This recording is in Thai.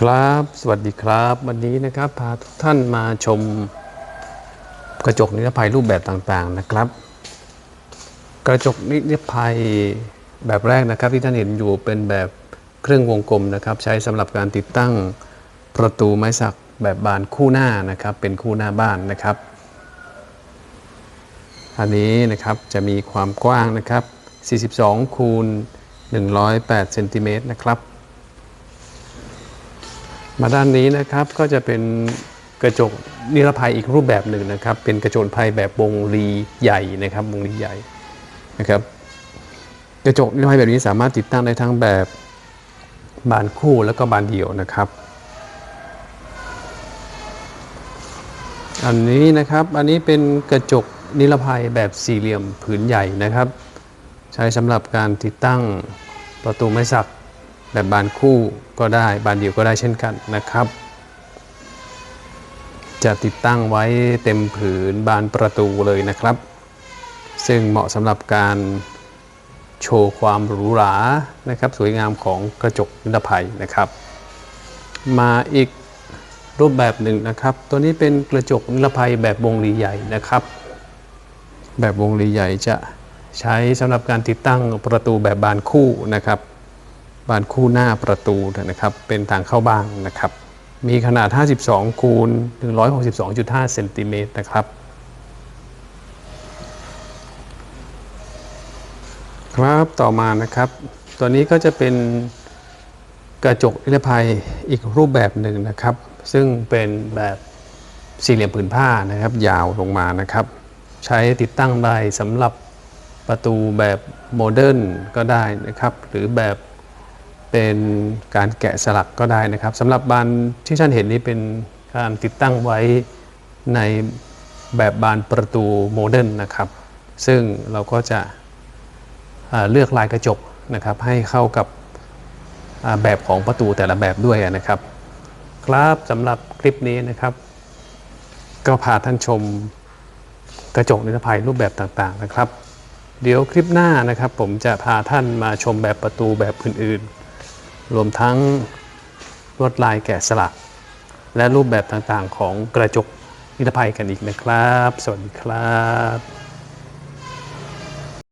ครับ สวัสดีครับ วันนี้นะครับพาทุกท่านมาชมกระจกนิรภัยรูปแบบต่างๆนะครับ กระจกนิรภัยแบบแรกนะครับ ที่ท่านเห็นอยู่เป็นแบบเครื่องวงกลมนะครับ ใช้สำหรับการติดตั้งประตูไม้สักแบบบานคู่หน้านะครับ เป็นคู่หน้าบ้านนะครับอันนี้นะครับจะมีความกว้างนะครับ 42คูณ108เซนติเมตรนะครับ มาด้านนี้นะครับก็จะเป็นกระจกนิรภัยอีกรูปแบบหนึ่งนะครับ เป็นกระจกภัยแบบวงรีใหญ่นะครับวงรีใหญ่นะครับ กระจกนิรภัยแบบนี้สามารถติดตั้งได้ทั้งแบบบานคู่แล้วก็บานเดี่ยวนะครับ อันนี้นะครับอันนี้เป็นกระจกนิรภัยแบบสี่เหลี่ยมผืนใหญ่นะครับ ใช้สำหรับการติดตั้งประตูไม้สัก แบบบานคู่ก็ได้ บานเดียวก็ได้เช่นกันนะครับ จะติดตั้งไว้เต็มผืนบานประตูเลยนะครับ ซึ่งเหมาะสำหรับการโชว์ความหรูหรานะครับ สวยงามของกระจกนิรภัยนะครับ มาอีกรูปแบบหนึ่งนะครับ ตัวนี้เป็นกระจกนิรภัยแบบวงรีใหญ่นะครับ แบบวงรีใหญ่จะใช้สำหรับการติดตั้งประตูแบบบานคู่นะครับ บานคู่หน้าประตูนะครับ เป็นทางเข้าบ้านนะครับ มีขนาด 52 คูณ 162.5 เซนติเมตรนะครับ ครับต่อมานะครับ ตัวนี้ก็จะเป็นกระจกนิรภัยอีกรูปแบบหนึ่งนะครับ ซึ่งเป็นแบบสี่เหลี่ยมผืนผ้านะครับ ยาวลงมานะครับ ใช้ติดตั้งได้สำหรับประตูแบบโมเดิร์นก็ได้นะครับ หรือแบบ เป็นการแกะสลักก็ได้นะครับสำหรับบานที่ท่านเห็นนี้เป็นการติดตั้งไว้ในแบบบานประตูโมเดิร์นนะครับ ซึ่งเราก็จะเลือกลายกระจกนะครับให้เข้ากับแบบของประตูแต่ละแบบด้วยนะครับ ครับสำหรับคลิปนี้นะครับ ก็พาท่านชมกระจกนิรภัยรูปแบบต่างๆนะครับ เดี๋ยวคลิปหน้านะครับ ผมจะพาท่านมาชมแบบประตูแบบอื่นๆ รวมทั้งลวดลายแกะสลัก และรูปแบบต่างๆของกระจกนิรภัยกันอีกนะครับ สวัสดีครับ